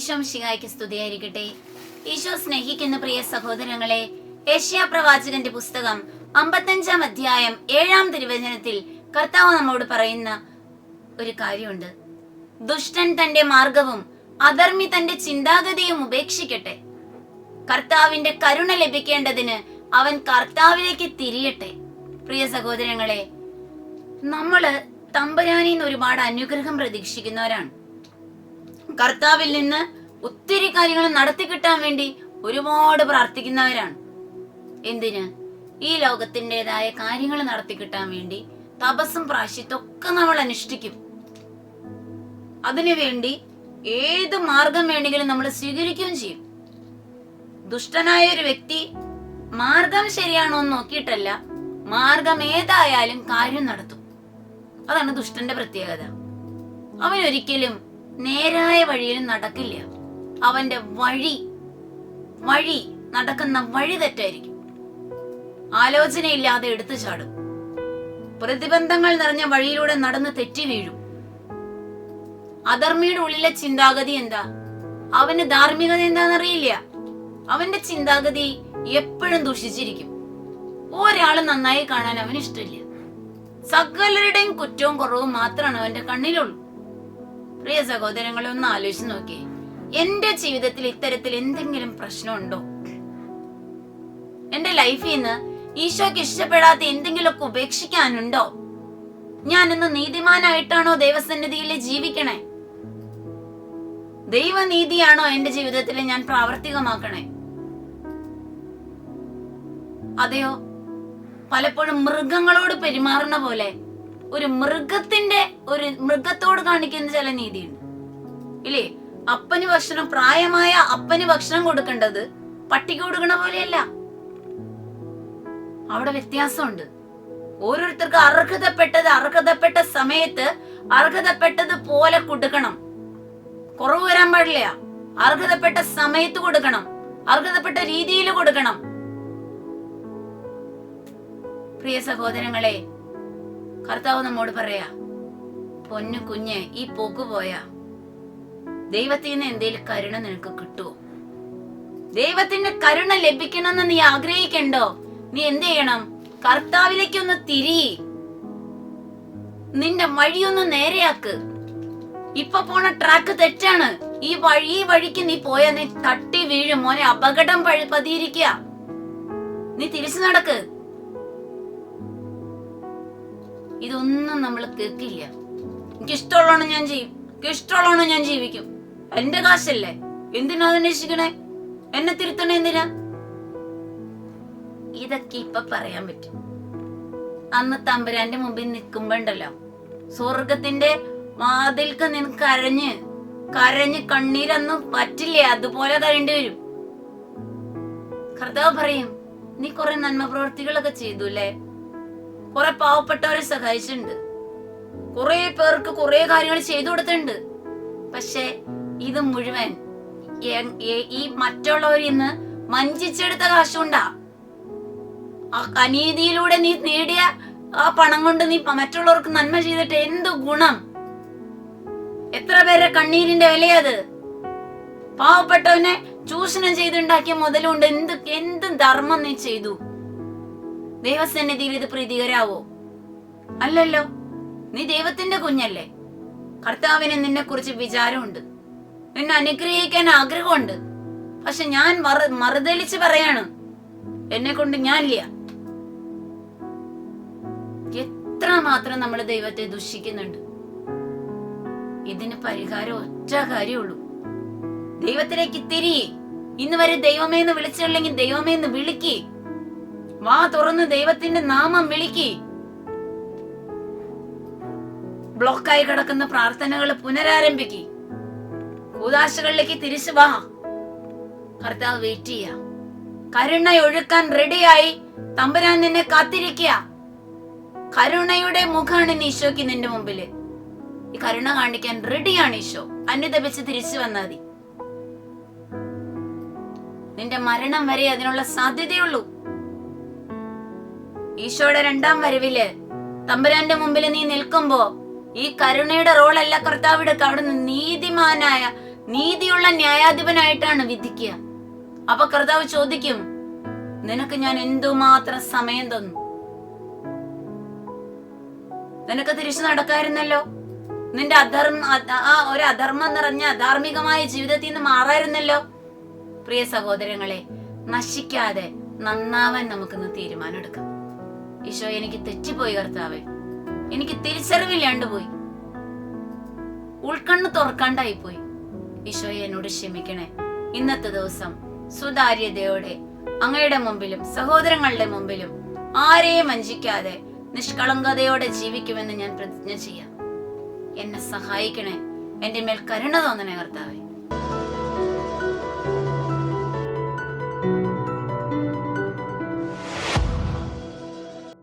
ഈശോ ശിഹായ്ക്ക് സ്തുതിയായിരിക്കട്ടെ. ഈശോ സ്നേഹിക്കുന്ന പ്രിയ സഹോദരങ്ങളെ ഏഷ്യ പ്രവാചകന്റെ പുസ്തകം അമ്പത്തഞ്ചാം അധ്യായം ഏഴാം തിരുവചനത്തിൽ കർത്താവ് നമ്മോട് പറയുന്ന ഒരു കാര്യമുണ്ട്. ദുഷ്ടൻ തന്റെ മാർഗവും അധർമ്മി തന്റെ ചിന്താഗതിയും ഉപേക്ഷിക്കട്ടെ. കർത്താവിന്റെ കരുണ ലഭിക്കേണ്ടതിന് അവൻ കർത്താവിലേക്ക് തിരിയട്ടെ. പ്രിയ സഹോദരങ്ങളെ നമ്മൾ തമ്പുരാനിൽ നിന്ന് ഒരുപാട് അനുഗ്രഹം പ്രതീക്ഷിക്കുന്നവരാണ്. കർത്താവിൽ നിന്ന് ഒത്തിരി കാര്യങ്ങൾ നടത്തി കിട്ടാൻ വേണ്ടി ഒരുപാട് പ്രാർത്ഥിക്കുന്നവരാണ്. എന്തിന്? ഈ ലോകത്തിന്റെതായ കാര്യങ്ങൾ നടത്തി കിട്ടാൻ വേണ്ടി തപസ്സും പ്രാശ്യത്തൊക്കെ നമ്മൾ അനുഷ്ഠിക്കും. അതിനുവേണ്ടി ഏത് മാർഗം വേണമെങ്കിലും നമ്മൾ സ്വീകരിക്കുകയും ചെയ്യും. ദുഷ്ടനായ ഒരു വ്യക്തി മാർഗം ശരിയാണോ എന്ന് നോക്കിയിട്ടല്ല മാർഗം ഏതായാലും കാര്യം നടത്തും. അതാണ് ദുഷ്ടന്റെ പ്രത്യേകത. അവൻ ഒരിക്കലും നേരായ വഴിയിൽ നടക്കില്ല. അവന്റെ വഴി വഴി നടക്കുന്ന വഴി തെറ്റായിരിക്കും. ആലോചനയില്ലാതെ എടുത്തു ചാടും. പ്രതിബന്ധങ്ങൾ നിറഞ്ഞ വഴിയിലൂടെ നടന്ന് തെറ്റി വീഴും. അധർമ്മിയുടെ ഉള്ളിലെ ചിന്താഗതി എന്താ? അവന് ധാർമ്മികത എന്താണെന്നറിയില്ല. അവന്റെ ചിന്താഗതി എപ്പോഴും ദുഷിച്ചിരിക്കും. ഒരാൾ നന്നായി കാണാൻ അവന് ഇഷ്ടമില്ല സകലരുടെയും കുറ്റവും കുറവും മാത്രമാണ് അവന്റെ കണ്ണിലുള്ളൂ. പ്രിയ സഹോദരങ്ങളെ ഒന്ന് ആലോചിച്ച് നോക്കിയേ. എന്റെ ജീവിതത്തിൽ ഇത്തരത്തിൽ എന്തെങ്കിലും പ്രശ്നമുണ്ടോ? എന്റെ ലൈഫിൽ നിന്ന് ഈശോക്ക് ഇഷ്ടപ്പെടാത്ത എന്തെങ്കിലുമൊക്കെ ഉപേക്ഷിക്കാനുണ്ടോ? ഞാൻ ഇന്ന് നീതിമാനായിട്ടാണോ ദൈവസന്നിധിയിൽ ജീവിക്കണേ? ദൈവനീതിയാണോ എന്റെ ജീവിതത്തിൽ ഞാൻ പ്രാവർത്തികമാക്കണേ? അതെയോ? പലപ്പോഴും മൃഗങ്ങളോട് പെരുമാറുന്ന പോലെ ഒരു മൃഗത്തിന്റെ ഒരു മൃഗത്തോട് കാണിക്കുന്ന ചില നീതിയുണ്ട്. ഇല്ലേ? അപ്പന് ഭക്ഷണം പ്രായമായ അപ്പന് ഭക്ഷണം കൊടുക്കേണ്ടത് പട്ടിക്ക് കൊടുക്കണ പോലെയല്ല. അവിടെ വ്യത്യാസമുണ്ട്. ഓരോരുത്തർക്ക് അർഹതപ്പെട്ടത് അർഹതപ്പെട്ട സമയത്ത് അർഹതപ്പെട്ടത് പോലെ കൊടുക്കണം. കുറവ് വരാൻ പാടില്ല. അർഹതപ്പെട്ട സമയത്ത് കൊടുക്കണം. അർഹതപ്പെട്ട രീതിയിൽ കൊടുക്കണം. പ്രിയ സഹോദരങ്ങളെ കർത്താവ് നമ്മോട് പറയാ പൊന്നു കുഞ്ഞ് ഈ പോക്ക് പോയാ. ദൈവത്തിൽ നിന്ന് എന്തേലും കരുണ നിനക്ക് കിട്ടുമോ ദൈവത്തിന്റെ കരുണ ലഭിക്കണമെന്ന് നീ ആഗ്രഹിക്കണ്ടോ? നീ എന്ത് ചെയ്യണം? കർത്താവിലേക്ക് ഒന്ന് തിരി. നിന്റെ വഴിയൊന്ന് നേരെയാക്ക്. ഇപ്പൊ പോണ ട്രാക്ക് തെറ്റാണ്. ഈ വഴി ഈ വഴിക്ക് നീ പോയാ നീ തട്ടി വീഴും. മോനെ അപകടം പതിയിരിക്കുക നീ തിരിച്ചു നടക്ക്. ഇതൊന്നും നമ്മൾ കേൾക്കില്ല. എനിക്ക് ഇഷ്ടമുള്ളതാണ് ഞാൻ ചെയ്യും. എനിക്ക് ഇഷ്ടമുള്ളതാണ് ഞാൻ ജീവിക്കും. എന്റെ കാശല്ലേ? എന്തിനാ അന്വേഷിക്കണേ? എന്നെ തിരുത്തണേ എന്തിനാ? ഇതൊക്കെ ഇപ്പൊ പറയാൻ പറ്റും. അന്ന് തമ്പുരാന്റെ മുമ്പിൽ നിൽക്കുമ്പോണ്ടല്ലോ സ്വർഗത്തിന്റെ വാതിൽക്ക് നിന്ന് കരഞ്ഞ് കരഞ്ഞ് കണ്ണീരൊന്നും പറ്റില്ല? അതുപോലെ കരേണ്ടി വരും. കർത്താവ് പറയും നീ കുറെ നന്മ പ്രവൃത്തികളൊക്കെ ചെയ്തു അല്ലേ കുറെ പാവപ്പെട്ടവരെ സഹായിച്ചിട്ടുണ്ട്. കുറെ പേർക്ക് കുറെ കാര്യങ്ങൾ ചെയ്തു കൊടുത്തിട്ടുണ്ട്. പക്ഷെ ഇത് മുഴുവൻ ഈ മറ്റുള്ളവരിൽ നിന്ന് വഞ്ചിച്ചെടുത്ത കാശുണ്ടാ അനീതിയിലൂടെ നീ നേടിയ ആ പണം കൊണ്ട് നീ മറ്റുള്ളവർക്ക് നന്മ ചെയ്തിട്ട് എന്ത് ഗുണം? എത്ര പേരെ കണ്ണീരിന്റെ വിലയത്? പാവപ്പെട്ടവനെ ചൂഷണം ചെയ്തുണ്ടാക്കിയ മുതലുണ്ട് എന്ത് എന്ത് ധർമ്മം നീ ചെയ്തു? ദൈവസന്നിധിയിൽ ഇത് പ്രീതികരാവോ? അല്ലല്ലോ. നീ ദൈവത്തിന്റെ കുഞ്ഞല്ലേ. കർത്താവിന് നിന്നെ കുറിച്ച് വിചാരമുണ്ട്. നിന്നെ അനുഗ്രഹിക്കാൻ ആഗ്രഹമുണ്ട്. പക്ഷെ ഞാൻ മറ- മറുതലിച്ച് പറയാണ് എന്നെ കൊണ്ട് ഞാനില്ല. എത്ര മാത്രം നമ്മൾ ദൈവത്തെ ദുഷിക്കുന്നുണ്ട്. ഇതിന് പരിഹാരം ഒറ്റ കാര്യമുള്ളൂ. ദൈവത്തിലേക്ക് തിരി ഇന്ന് വരെ ദൈവമേ എന്ന് വിളിച്ചില്ലെങ്കിൽ ദൈവമേ എന്ന് വിളിക്ക്. വാ തുറന്ന് ദൈവത്തിന്റെ നാമം വിളിക്ക്. ബ്ലോക്കായി കിടക്കുന്ന പ്രാർത്ഥനകൾ പുനരാരംഭിക്ക്. കൂതാശകളിലേക്ക് തിരിച്ചു വാ. കർത്താവ് വെയിറ്റ് ചെയ്യ. കരുണ ഒഴുക്കാൻ റെഡിയായി തമ്പുരാൻ നിന്നെ കാത്തിരിക്കുക കരുണയുടെ ഇന്ന് ഈശോക്ക് നിന്റെ മുമ്പിൽ. ഈ കരുണ കാണിക്കാൻ റെഡിയാണ് ഈശോ. അനുദപിച്ച് തിരിച്ചു വന്നാൽ മതി. നിന്റെ മരണം വരെ അതിനുള്ള സാധ്യതയുള്ളൂ. ഈശോയുടെ രണ്ടാം വരവിൽ. തമ്പുരാന്റെ മുമ്പിൽ നീ നിൽക്കുമ്പോ ഈ കരുണയുടെ റോളല്ല കർത്താവ് എടുക്കുക. അവിടുന്ന് നീതിമാനായ നീതിയുള്ള ന്യായാധിപനായിട്ടാണ് വിധിക്കുക. അപ്പൊ കർത്താവ് ചോദിക്കും നിനക്ക് ഞാൻ എന്തുമാത്രം സമയം തന്നു? നിനക്ക് തിരിച്ചു നടക്കായിരുന്നല്ലോ? നിന്റെ അധർമ്മ ആ ഒരു അധർമ്മം നിറഞ്ഞ അധാർമികമായ ജീവിതത്തിൽ നിന്ന് മാറായിരുന്നല്ലോ? പ്രിയ സഹോദരങ്ങളെ നശിക്കാതെ നന്നാവാൻ നമുക്കിന്ന് തീരുമാനം എടുക്കാം ഈശോ എനിക്ക് തെറ്റിപ്പോയി കർത്താവെ. എനിക്ക് തിരിച്ചറിവില്ലാണ്ട് പോയി ഉൾക്കണ്ണ് തുറക്കാണ്ടായി പോയി ഈശോയെ എന്നോട് ക്ഷമിക്കണേ. ഇന്നത്തെ ദിവസം സുതാര്യതയോടെ അങ്ങയുടെ മുമ്പിലും സഹോദരങ്ങളുടെ മുമ്പിലും ആരെയും വഞ്ചിക്കാതെ നിഷ്കളങ്കതയോടെ ജീവിക്കുമെന്ന് ഞാൻ പ്രതിജ്ഞ ചെയ്യാം. എന്നെ സഹായിക്കണേ. എന്റെ മേൽ കരുണ തോന്നണേ കർത്താവേ.